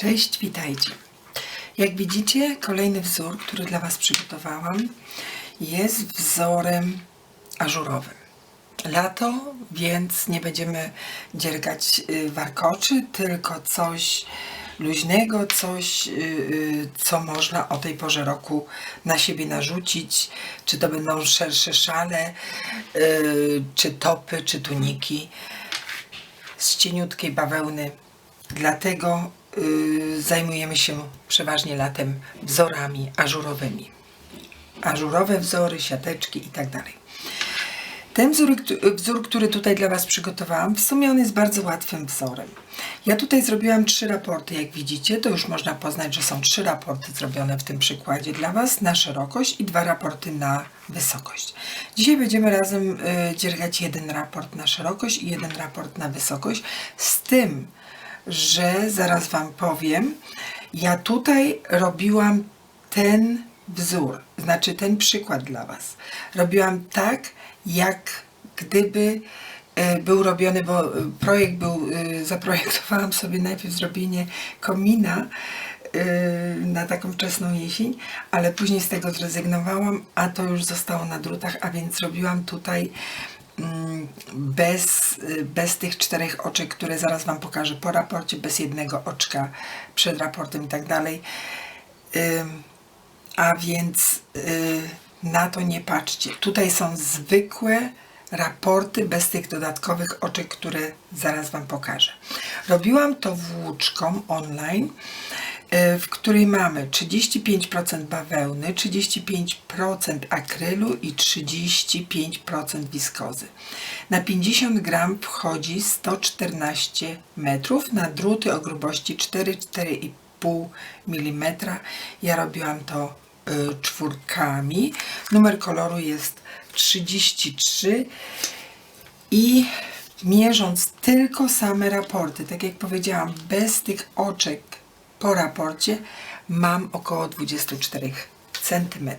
Cześć, witajcie. Jak widzicie, kolejny wzór, który dla Was przygotowałam, jest wzorem ażurowym. Lato, więc nie będziemy dziergać y, warkoczy, tylko coś luźnego, coś, y, y, co można o tej porze roku na siebie narzucić. Czy to będą szersze szale, czy topy, czy tuniki z cieniutkiej bawełny. Dlatego zajmujemy się przeważnie latem wzorami ażurowymi. Ażurowe wzory, siateczki i tak. Ten wzór, wzór, który tutaj dla Was przygotowałam, w sumie on jest bardzo łatwym wzorem. Ja tutaj zrobiłam trzy raporty, jak widzicie, to już można poznać, że są trzy raporty zrobione w tym przykładzie dla Was na szerokość i dwa raporty na wysokość. Dzisiaj będziemy razem y, dziergać jeden raport na szerokość i jeden raport na wysokość, z tym, że zaraz Wam powiem, ja tutaj robiłam ten wzór, znaczy ten przykład dla Was. Robiłam tak, jak gdyby e, był robiony, bo projekt był, e, zaprojektowałam sobie najpierw zrobienie komina e, na taką wczesną jesień, ale później z tego zrezygnowałam, a to już zostało na drutach, a więc zrobiłam tutaj bez, y, bez tych czterech oczek, które zaraz Wam pokażę po raporcie, bez jednego oczka przed raportem i tak dalej. A więc y, na to nie patrzcie. Tutaj są zwykłe raporty bez tych dodatkowych oczek, które zaraz Wam pokażę. Robiłam to włóczką online, w której mamy 35% bawełny, 35% akrylu i 35% wiskozy. Na 50 gram wchodzi 114 metrów na druty o grubości 4-4,5 mm. Ja robiłam to y, czwórkami. Numer koloru jest 33 i mierząc tylko same raporty, tak jak powiedziałam, bez tych oczek po raporcie, mam około 24 cm.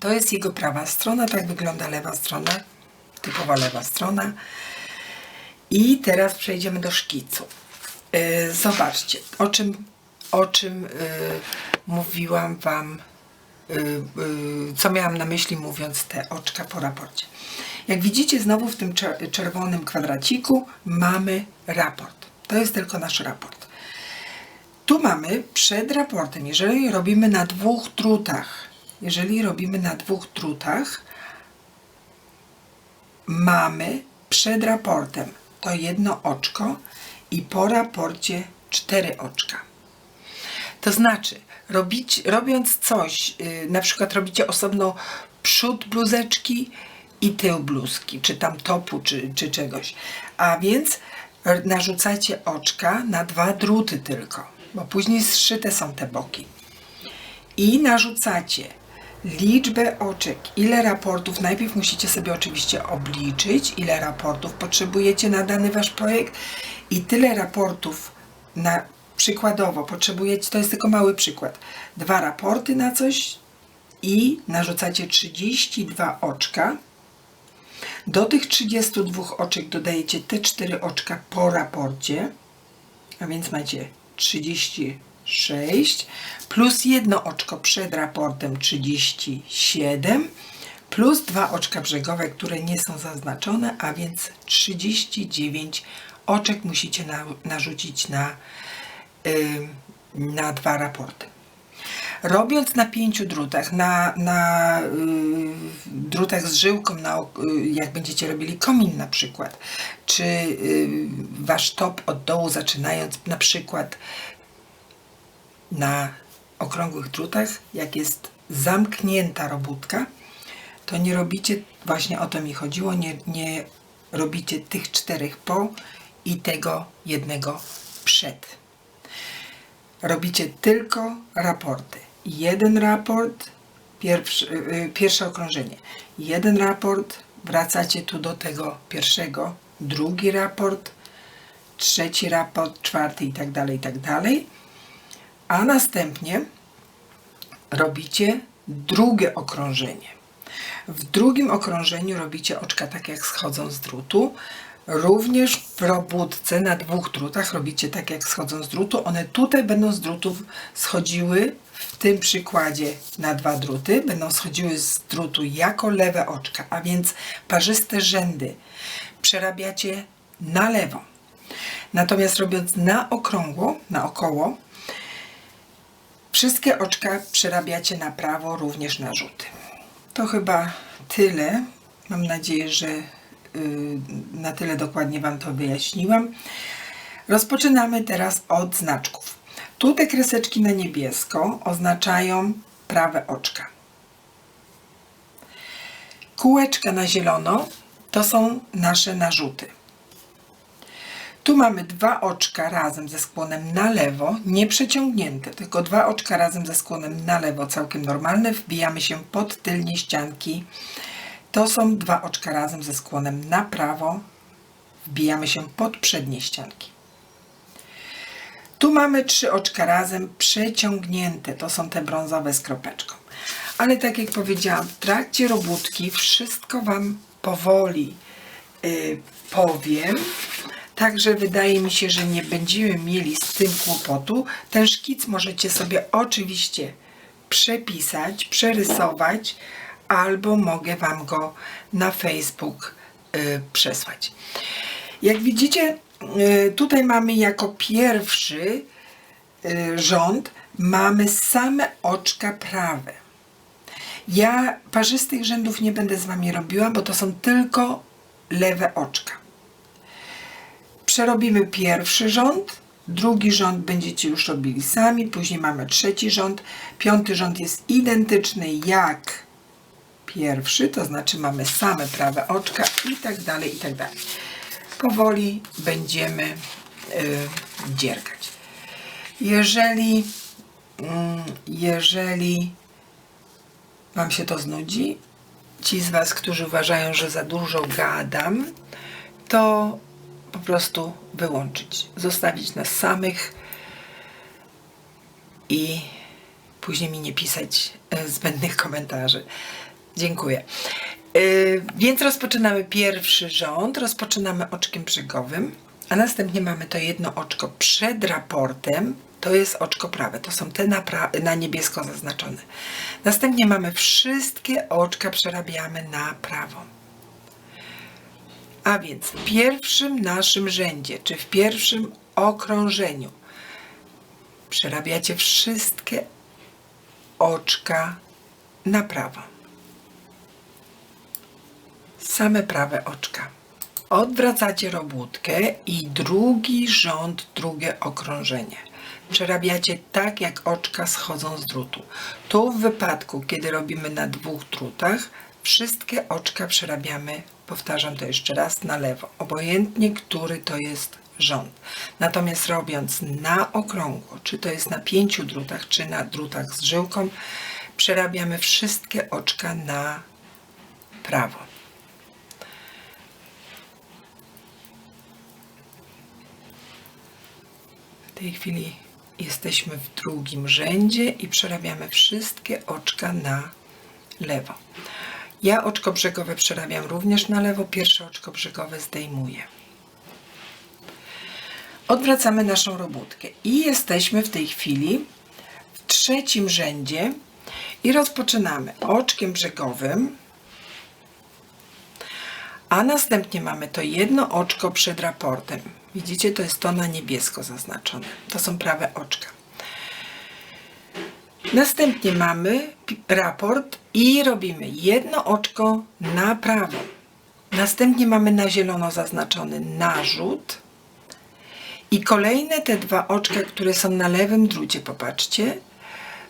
To jest jego prawa strona, tak wygląda lewa strona, typowa lewa strona. I teraz przejdziemy do szkicu. Yy, zobaczcie, o czym, o czym yy, mówiłam Wam, yy, co miałam na myśli mówiąc te oczka po raporcie. Jak widzicie, znowu w tym czer- czerwonym kwadraciku mamy raport. To jest tylko nasz raport. Tu mamy przed raportem, jeżeli robimy na dwóch drutach, jeżeli robimy na dwóch drutach, mamy przed raportem to jedno oczko i po raporcie cztery oczka. To znaczy, robić, robiąc coś, yy, na przykład robicie osobno przód bluzeczki i tył bluzki, czy tam topu, czy, czy czegoś. A więc r- narzucacie oczka na dwa druty tylko, bo później zszyte są te boki. I narzucacie liczbę oczek, ile raportów. Najpierw musicie sobie oczywiście obliczyć, ile raportów potrzebujecie na dany wasz projekt i tyle raportów na przykładowo potrzebujecie, to jest tylko mały przykład, dwa raporty na coś i narzucacie 32 oczka. Do tych 32 oczek dodajecie te 4 oczka po raporcie, a więc macie 36 plus jedno oczko przed raportem 37 plus dwa oczka brzegowe, które nie są zaznaczone, a więc 39 oczek musicie na, narzucić na, na dwa raporty. Robiąc na pięciu drutach, na, na y, drutach z żyłką, na, y, jak będziecie robili komin na przykład, czy y, wasz top od dołu zaczynając na przykład na okrągłych drutach, jak jest zamknięta robótka, to nie robicie, właśnie o to mi chodziło, nie, nie robicie tych czterech po i tego jednego przed robicie tylko raporty. Jeden raport, pierwszy, y, pierwsze okrążenie. Jeden raport, wracacie tu do tego pierwszego, drugi raport, trzeci raport, czwarty i tak dalej, i tak dalej. A następnie robicie drugie okrążenie. W drugim okrążeniu robicie oczka tak jak schodzą z drutu. Również w robótce na dwóch drutach robicie tak jak schodzą z drutu. One tutaj będą z drutów schodziły w tym przykładzie na dwa druty. Będą schodziły z drutu jako lewe oczka, a więc parzyste rzędy przerabiacie na lewo. Natomiast robiąc na okrągło, na około, wszystkie oczka przerabiacie na prawo, również na rzuty. To chyba tyle. Mam nadzieję, że y, na tyle dokładnie Wam to wyjaśniłam. Rozpoczynamy teraz od znaczków. Tu te kreseczki na niebiesko oznaczają prawe oczka. Kółeczka na zielono to są nasze narzuty. Tu mamy dwa oczka razem ze skłonem na lewo, nie przeciągnięte, tylko dwa oczka razem ze skłonem na lewo, całkiem normalne. Wbijamy się pod tylnie ścianki. To są dwa oczka razem ze skłonem na prawo. Wbijamy się pod przednie ścianki. Tu mamy trzy oczka razem przeciągnięte. To są te brązowe z kropeczką. Ale tak jak powiedziałam, w trakcie robótki wszystko Wam powoli yy, powiem. Także wydaje mi się, że nie będziemy mieli z tym kłopotu. Ten szkic możecie sobie oczywiście przepisać, przerysować, albo mogę Wam go na Facebook y, przesłać. Jak widzicie, y, tutaj mamy jako pierwszy y, rząd mamy same oczka prawe. Ja parzystych rzędów nie będę z Wami robiła, bo to są tylko lewe oczka. Przerobimy pierwszy rząd, drugi rząd będziecie już robili sami, później mamy trzeci rząd, piąty rząd jest identyczny jak pierwszy, to znaczy mamy same prawe oczka i tak dalej, i tak dalej. Powoli będziemy y, dziergać. Jeżeli, mm, jeżeli Wam się to znudzi, ci z Was, którzy uważają, że za dużo gadam, to po prostu wyłączyć, zostawić nas samych i później mi nie pisać e, zbędnych komentarzy. Dziękuję. Yy, więc rozpoczynamy pierwszy rząd, rozpoczynamy oczkiem brzegowym, a następnie mamy to jedno oczko przed raportem, to jest oczko prawe, to są te na, na niebiesko zaznaczone. Następnie mamy wszystkie oczka, przerabiamy na prawo. A więc w pierwszym naszym rzędzie, czy w pierwszym okrążeniu przerabiacie wszystkie oczka na prawo. Same prawe oczka. Odwracacie robótkę i drugi rząd, drugie okrążenie. Przerabiacie tak, jak oczka schodzą z drutu. Tu w wypadku, kiedy robimy na dwóch drutach, wszystkie oczka przerabiamy, powtarzam to jeszcze raz, na lewo. Obojętnie, który to jest rząd. Natomiast robiąc na okrągło, czy to jest na pięciu drutach, czy na drutach z żyłką, przerabiamy wszystkie oczka na prawo. Tej chwili jesteśmy w drugim rzędzie i przerabiamy wszystkie oczka na lewo. Ja oczko brzegowe przerabiam również na lewo, pierwsze oczko brzegowe zdejmuję. Odwracamy naszą robótkę i jesteśmy w tej chwili w trzecim rzędzie i rozpoczynamy oczkiem brzegowym, a następnie mamy to jedno oczko przed raportem. Widzicie, to jest to na niebiesko zaznaczone. To są prawe oczka. Następnie mamy raport i robimy jedno oczko na prawo. Następnie mamy na zielono zaznaczony narzut. I kolejne te dwa oczka, które są na lewym drucie, popatrzcie,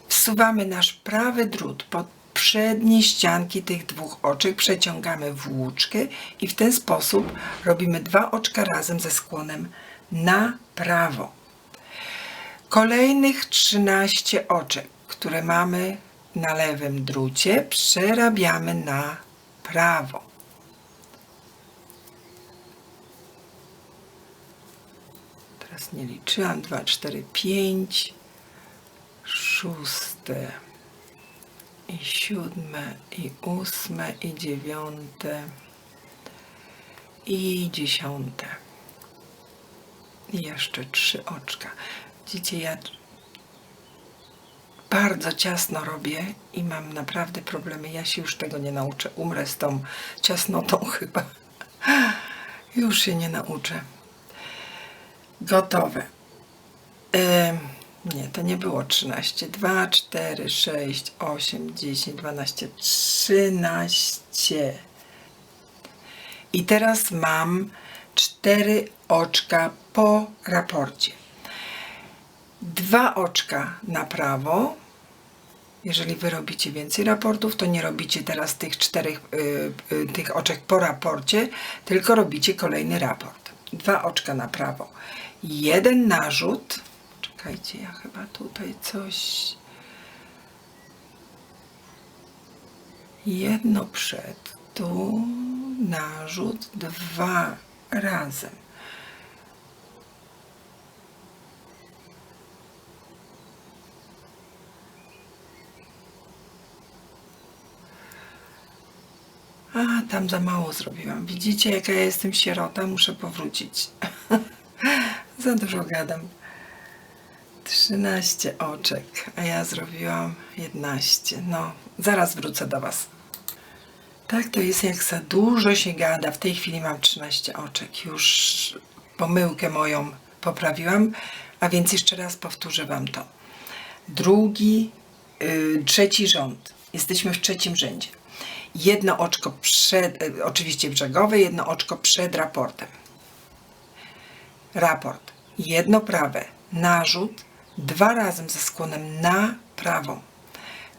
wsuwamy nasz prawy drut pod przednie ścianki tych dwóch oczek, przeciągamy włóczkę i w ten sposób robimy dwa oczka razem ze skłonem na prawo. Kolejnych 13 oczek, które mamy na lewym drucie, przerabiamy na prawo. Teraz nie liczyłam. 2, 4, 5, szóste i siódme, i ósme, i dziewiąte, i dziesiąte. I jeszcze trzy oczka. Widzicie, ja bardzo ciasno robię i mam naprawdę problemy. Ja się już tego nie nauczę. Umrę z tą ciasnotą chyba. Już się nie nauczę. Gotowe. Nie, to nie było 13. 2, 4, 6, 8, 10, 12, 13. I teraz mam cztery oczka po raporcie. Dwa oczka na prawo. Jeżeli wy robicie więcej raportów, to nie robicie teraz tych czterech y, y, tych oczek po raporcie, tylko robicie kolejny raport. Dwa oczka na prawo. Jeden narzut. Czekajcie, ja chyba tutaj coś. Jedno przed, tu narzut, dwa razem. A, tam za mało zrobiłam. Widzicie, jaka ja jestem sierota? Muszę powrócić. za dużo gadam. 13 oczek, a ja zrobiłam 11. No, zaraz wrócę do Was. Tak to jest, jak za dużo się gada. W tej chwili mam 13 oczek. Już pomyłkę moją poprawiłam, a więc jeszcze raz powtórzę Wam to. Drugi, yy, trzeci rząd. Jesteśmy w trzecim rzędzie. Jedno oczko przed, y, oczywiście brzegowe, jedno oczko przed raportem. Raport. Jedno prawe. Narzut. Dwa razem ze skłonem na prawą.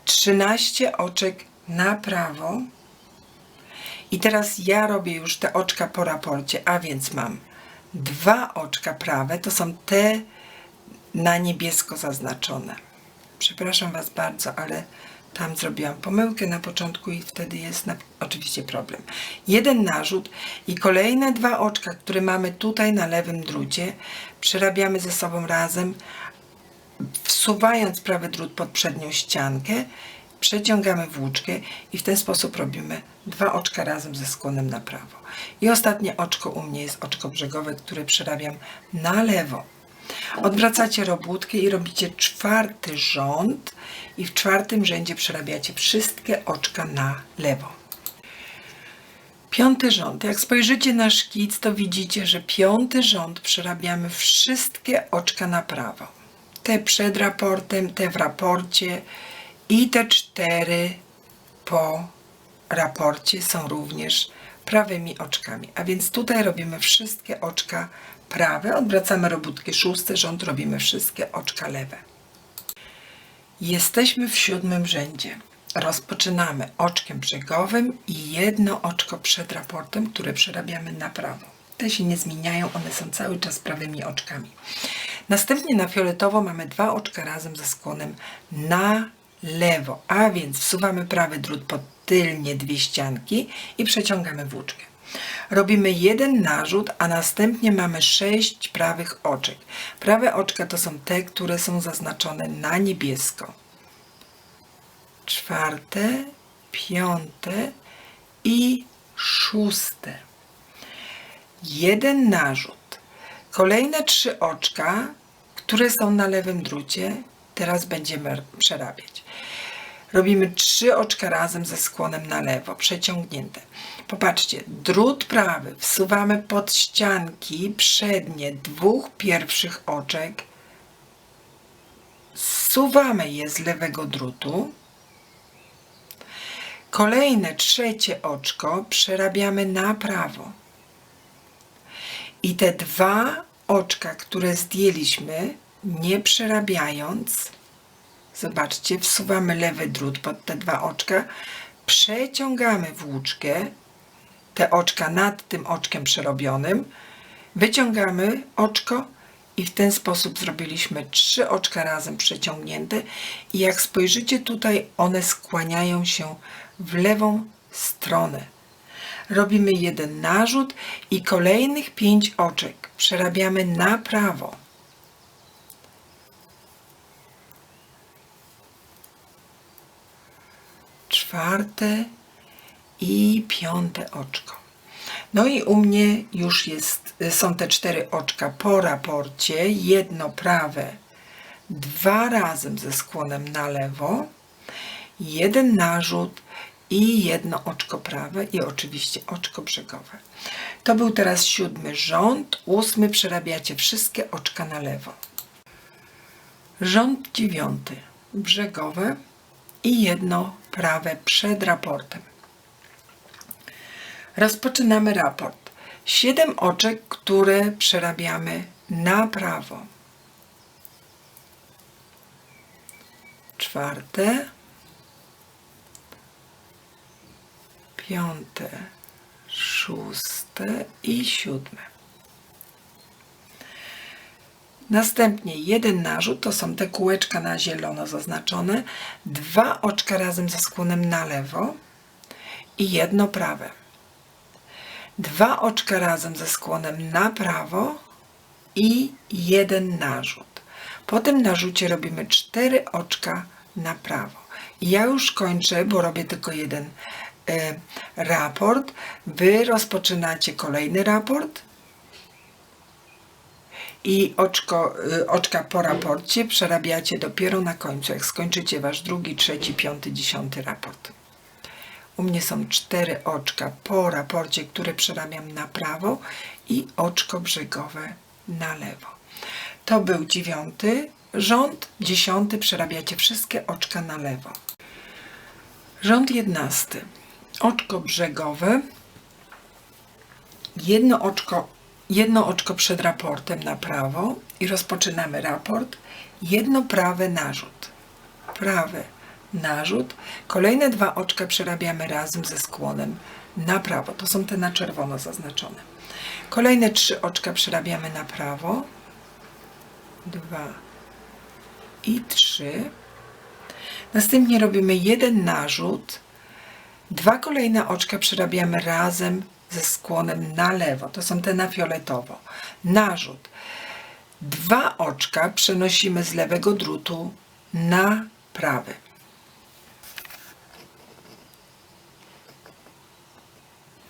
13 oczek na prawo. I teraz ja robię już te oczka po raporcie, a więc mam dwa oczka prawe, to są te na niebiesko zaznaczone. Przepraszam Was bardzo, ale tam zrobiłam pomyłkę na początku i wtedy jest na, oczywiście problem. Jeden narzut i kolejne dwa oczka, które mamy tutaj na lewym drucie, przerabiamy ze sobą razem, wsuwając prawy drut pod przednią ściankę, przeciągamy włóczkę i w ten sposób robimy dwa oczka razem ze skłonem na prawo. I ostatnie oczko u mnie jest oczko brzegowe, które przerabiam na lewo. Odwracacie robótkę i robicie czwarty rząd i w czwartym rzędzie przerabiacie wszystkie oczka na lewo. Piąty rząd. Jak spojrzycie na szkic, to widzicie, że piąty rząd przerabiamy wszystkie oczka na prawo. Te przed raportem, te w raporcie i te cztery po raporcie są również prawymi oczkami. A więc tutaj robimy wszystkie oczka prawe, odwracamy robótkę szósty rząd, robimy wszystkie oczka lewe. Jesteśmy w siódmym rzędzie. Rozpoczynamy oczkiem brzegowym i jedno oczko przed raportem, które przerabiamy na prawo. Te się nie zmieniają, one są cały czas prawymi oczkami. Następnie na fioletowo mamy dwa oczka razem ze skłonem na lewo, a więc wsuwamy prawy drut pod tylnie dwie ścianki i przeciągamy włóczkę. Robimy jeden narzut, a następnie mamy sześć prawych oczek. Prawe oczka to są te, które są zaznaczone na niebiesko. Czwarte, piąte i szóste. Jeden narzut. Kolejne trzy oczka, które są na lewym drucie, teraz będziemy przerabiać. Robimy trzy oczka razem ze skłonem na lewo, przeciągnięte. Popatrzcie, drut prawy wsuwamy pod ścianki przednie dwóch pierwszych oczek, zsuwamy je z lewego drutu. Kolejne trzecie oczko przerabiamy na prawo. I te dwa oczka, które zdjęliśmy, nie przerabiając, zobaczcie, wsuwamy lewy drut pod te dwa oczka, przeciągamy włóczkę, te oczka nad tym oczkiem przerobionym, wyciągamy oczko i w ten sposób zrobiliśmy trzy oczka razem przeciągnięte i jak spojrzycie tutaj, one skłaniają się w lewą stronę. Robimy jeden narzut i kolejnych pięć oczek przerabiamy na prawo. Czwarte i piąte oczko. No i u mnie już jest, są te cztery oczka po raporcie, jedno prawe, dwa razem ze skłonem na lewo, jeden narzut i jedno oczko prawe i oczywiście oczko brzegowe. To był teraz siódmy rząd, ósmy przerabiacie wszystkie oczka na lewo. Rząd dziewiąty, brzegowe i jedno prawe przed raportem. Rozpoczynamy raport. Siedem oczek, które przerabiamy na prawo. Czwarte, piąte, szóste i siódme. Następnie jeden narzut, to są te kółeczka na zielono zaznaczone, dwa oczka razem ze skłonem na lewo i jedno prawe. Dwa oczka razem ze skłonem na prawo i jeden narzut. Po tym narzucie robimy cztery oczka na prawo. Ja już kończę, bo robię tylko jeden raport. Wy rozpoczynacie kolejny raport i oczko, y, oczka po raporcie przerabiacie dopiero na końcu, jak skończycie wasz drugi, trzeci, piąty, dziesiąty raport. U mnie są cztery oczka po raporcie, które przerabiam na prawo i oczko brzegowe na lewo. To był dziewiąty rząd, dziesiąty przerabiacie wszystkie oczka na lewo. Rząd jedenasty. Oczko brzegowe, jedno oczko jedno oczko przed raportem na prawo i rozpoczynamy raport. Jedno prawe narzut. Prawy narzut. Kolejne dwa oczka przerabiamy razem ze skłonem na prawo. To są te na czerwono zaznaczone. Kolejne trzy oczka przerabiamy na prawo. Dwa i trzy. Następnie robimy jeden narzut. Dwa kolejne oczka przerabiamy razem ze skłonem na lewo. To są te na fioletowo. Narzut. Dwa oczka przenosimy z lewego drutu na prawy.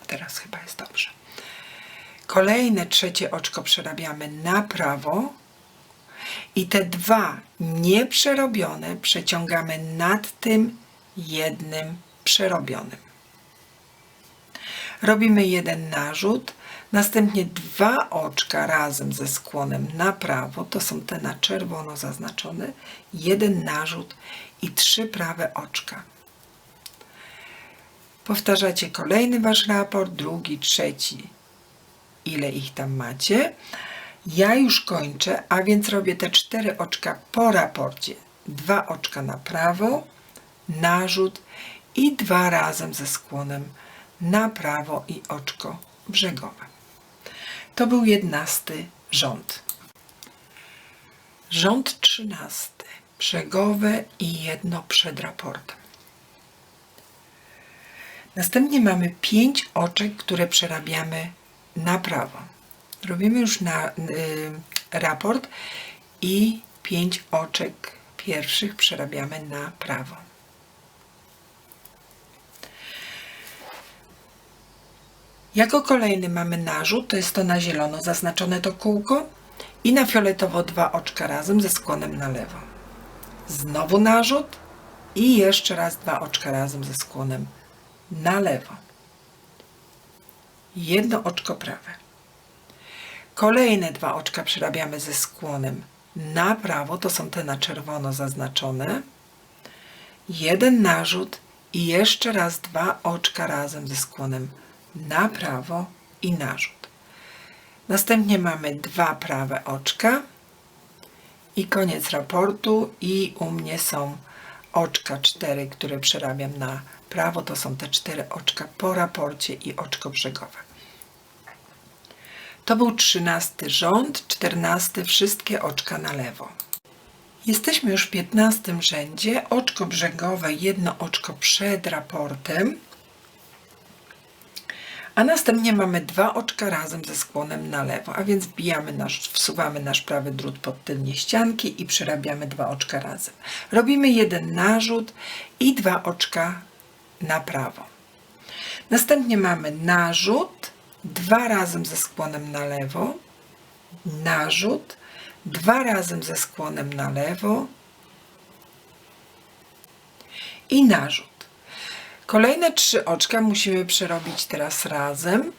Teraz chyba jest dobrze. Kolejne trzecie oczko przerabiamy na prawo i te dwa nieprzerobione przeciągamy nad tym jednym przerobionym. Robimy jeden narzut, następnie dwa oczka razem ze skłonem na prawo, to są te na czerwono zaznaczone, jeden narzut i trzy prawe oczka. Powtarzacie kolejny wasz raport, drugi, trzeci, ile ich tam macie. Ja już kończę, a więc robię te cztery oczka po raporcie. Dwa oczka na prawo, narzut i dwa razem ze skłonem na prawo i oczko brzegowe. To był jedenasty rząd. Rząd trzynasty, brzegowe i jedno przed raportem. Następnie mamy pięć oczek, które przerabiamy na prawo. Robimy już na y, raport i pięć oczek pierwszych przerabiamy na prawo. Jako kolejny mamy narzut, to jest to na zielono zaznaczone to kółko i na fioletowo dwa oczka razem ze skłonem na lewo. Znowu narzut i jeszcze raz dwa oczka razem ze skłonem na lewo. Jedno oczko prawe. Kolejne dwa oczka przerabiamy ze skłonem na prawo, to są te na czerwono zaznaczone. Jeden narzut i jeszcze raz dwa oczka razem ze skłonem na prawo i narzut. Następnie mamy dwa prawe oczka i koniec raportu i u mnie są oczka cztery, które przerabiam na prawo. To są te cztery oczka po raporcie i oczko brzegowe. To był trzynasty rząd, czternasty wszystkie oczka na lewo. Jesteśmy już w piętnastym rzędzie. Oczko brzegowe, jedno oczko przed raportem a następnie mamy dwa oczka razem ze skłonem na lewo, a więc wbijamy nasz, wsuwamy nasz prawy drut pod tylnie ścianki i przerabiamy dwa oczka razem. Robimy jeden narzut i dwa oczka na prawo. Następnie mamy narzut dwa razem ze skłonem na lewo, narzut, dwa razem ze skłonem na lewo i narzut. Kolejne trzy oczka musimy przerobić teraz razem,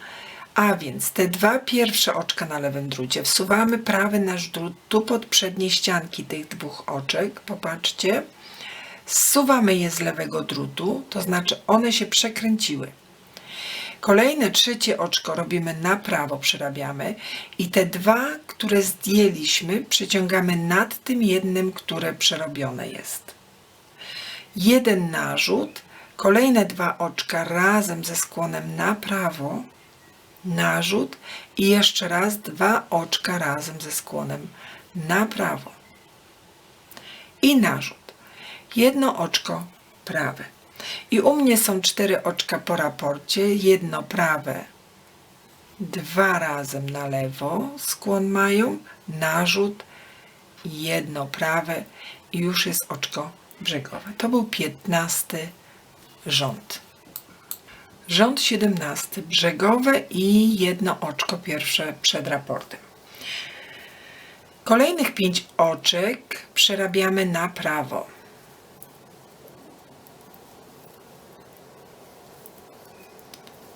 a więc te dwa pierwsze oczka na lewym drucie wsuwamy prawy nasz drut tu pod przednie ścianki tych dwóch oczek, popatrzcie. Zsuwamy je z lewego drutu, to znaczy one się przekręciły. Kolejne trzecie oczko robimy na prawo, przerabiamy i te dwa, które zdjęliśmy, przeciągamy nad tym jednym, które przerobione jest. Jeden narzut, kolejne dwa oczka razem ze skłonem na prawo, narzut i jeszcze raz dwa oczka razem ze skłonem na prawo. I narzut. Jedno oczko prawe. I u mnie są cztery oczka po raporcie, jedno prawe, dwa razem na lewo skłon mają, narzut, jedno prawe i już jest oczko brzegowe. To był piętnasty rząd. Rząd siedemnasty, brzegowe i jedno oczko pierwsze przed raportem. Kolejnych pięć oczek przerabiamy na prawo.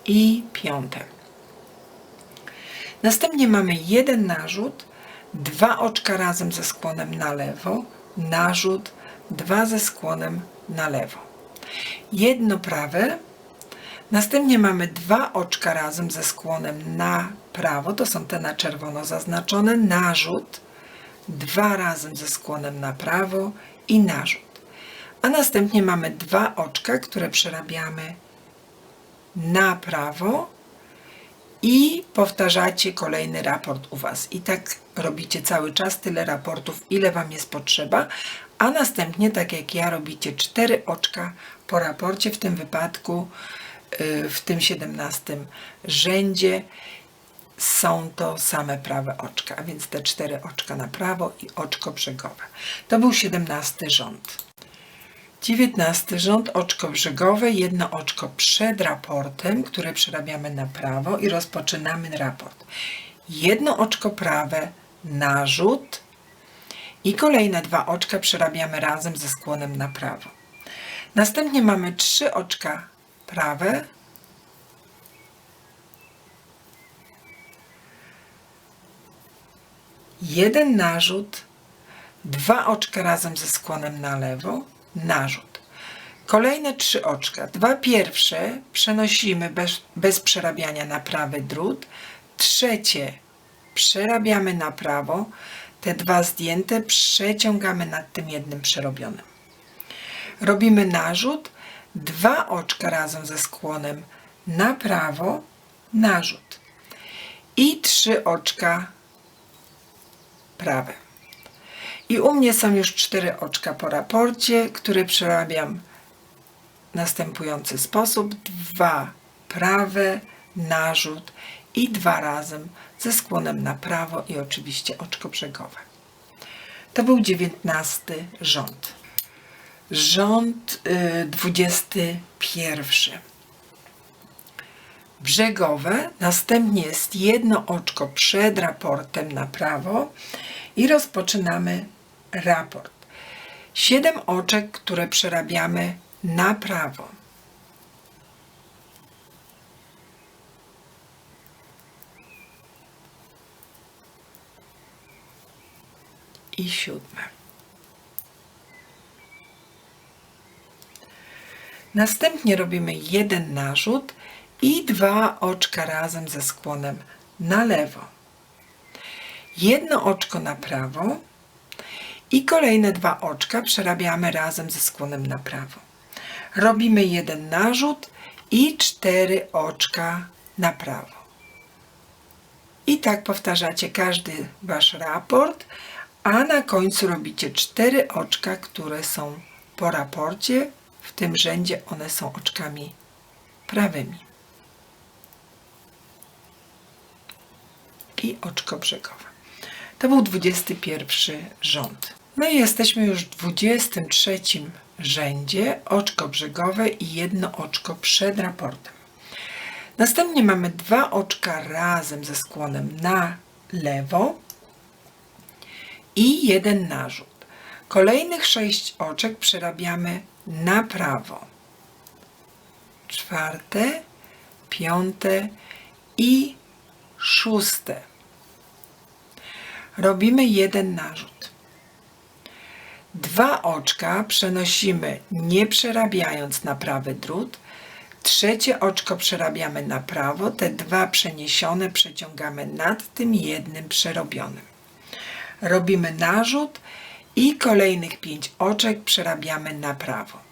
i piąte. Następnie mamy jeden narzut, dwa oczka razem ze skłonem na lewo, narzut, dwa ze skłonem na lewo. Jedno prawe, następnie mamy dwa oczka razem ze skłonem na prawo, to są te na czerwono zaznaczone, narzut, dwa razem ze skłonem na prawo i narzut. A następnie mamy dwa oczka, które przerabiamy na prawo i powtarzacie kolejny raport u Was. I tak robicie cały czas tyle raportów, ile Wam jest potrzeba, a następnie, tak jak ja, robicie cztery oczka po raporcie, w tym wypadku y, w tym 17 rzędzie są to same prawe oczka, a więc te cztery oczka na prawo i oczko brzegowe. To był 17 rząd. 19 rząd oczko brzegowe, jedno oczko przed raportem, które przerabiamy na prawo i rozpoczynamy raport. Jedno oczko prawe, narzut i kolejne dwa oczka przerabiamy razem ze skłonem na prawo. Następnie mamy trzy oczka prawe, jeden narzut, dwa oczka razem ze skłonem na lewo, narzut. Kolejne trzy oczka. Dwa pierwsze przenosimy bez, bez przerabiania na prawy drut. Trzecie przerabiamy na prawo. Te dwa zdjęte przeciągamy nad tym jednym przerobionym. Robimy narzut. Dwa oczka razem ze skłonem na prawo. Narzut. I trzy oczka prawe. I u mnie są już cztery oczka po raporcie, które przerabiam w następujący sposób. Dwa prawe, narzut i dwa razem ze skłonem na prawo i oczywiście oczko brzegowe. To był dziewiętnasty rząd. Rząd y, dwudziesty pierwszy. Brzegowe, następnie jest jedno oczko przed raportem na prawo i rozpoczynamy raport. Siedem oczek, które przerabiamy na prawo. I siódme. Następnie robimy jeden narzut i dwa oczka razem ze skłonem na lewo. Jedno oczko na prawo i kolejne dwa oczka przerabiamy razem ze skłonem na prawo. Robimy jeden narzut i cztery oczka na prawo. I tak powtarzacie każdy wasz raport, a na końcu robicie cztery oczka, które są po raporcie. W tym rzędzie one są oczkami prawymi. I oczko brzegowe. To był 21 rząd. No i jesteśmy już w 23 rzędzie, oczko brzegowe i jedno oczko przed raportem. Następnie mamy dwa oczka razem ze skłonem na lewo i jeden narzut. Kolejnych sześć oczek przerabiamy na prawo. Czwarte, piąte i szóste. Robimy jeden narzut. Dwa oczka przenosimy nie przerabiając na prawy drut. Trzecie oczko przerabiamy na prawo, te dwa przeniesione przeciągamy nad tym jednym przerobionym. Robimy narzut i kolejnych pięć oczek przerabiamy na prawo.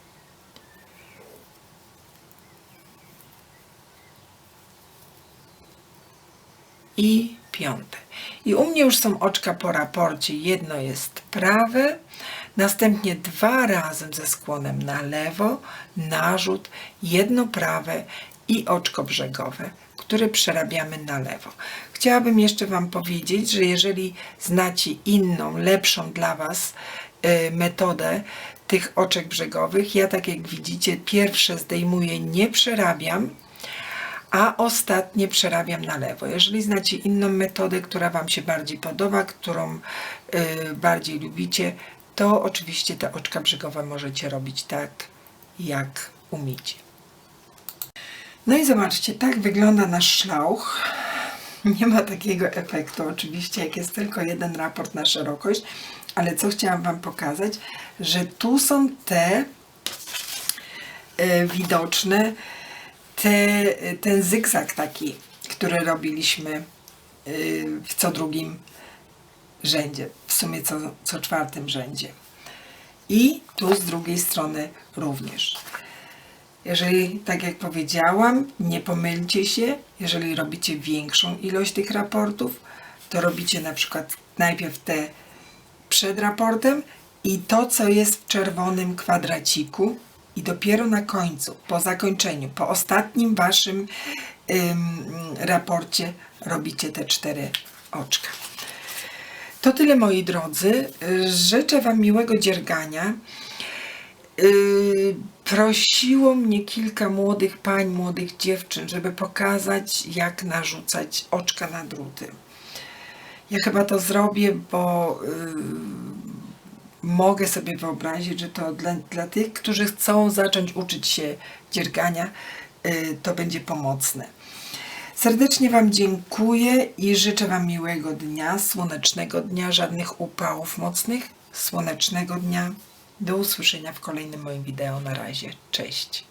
i piąte. I u mnie już są oczka po raporcie. Jedno jest prawe, następnie dwa razem ze skłonem na lewo, narzut, jedno prawe i oczko brzegowe, które przerabiamy na lewo. Chciałabym jeszcze Wam powiedzieć, że jeżeli znacie inną, lepszą dla Was y, metodę tych oczek brzegowych, ja tak jak widzicie, pierwsze zdejmuję, nie przerabiam, a ostatnie przerabiam na lewo. Jeżeli znacie inną metodę, która Wam się bardziej podoba, którą y, bardziej lubicie, to oczywiście te oczka brzegowe możecie robić tak, jak umiecie. No i zobaczcie, tak wygląda nasz szlauch. Nie ma takiego efektu oczywiście, jak jest tylko jeden raport na szerokość, ale co chciałam Wam pokazać, że tu są te y, widoczne te, ten zygzak taki, który robiliśmy y, w co drugim rzędzie, w sumie co, co czwartym rzędzie. I tu z drugiej strony również. Jeżeli, tak jak powiedziałam, nie pomylcie się, jeżeli robicie większą ilość tych raportów, to robicie na przykład najpierw te przed raportem i to, co jest w czerwonym kwadraciku, i dopiero na końcu, po zakończeniu, po ostatnim waszym ym, raporcie robicie te cztery oczka. To tyle moi drodzy. Życzę Wam miłego dziergania. Yy, prosiło mnie kilka młodych pań, młodych dziewczyn, żeby pokazać, jak narzucać oczka na druty. Ja chyba to zrobię, bo yy, mogę sobie wyobrazić, że to dla, dla tych, którzy chcą zacząć uczyć się dziergania, yy, to będzie pomocne. Serdecznie Wam dziękuję i życzę Wam miłego dnia, słonecznego dnia, żadnych upałów mocnych, słonecznego dnia. Do usłyszenia w kolejnym moim wideo. Na razie. Cześć.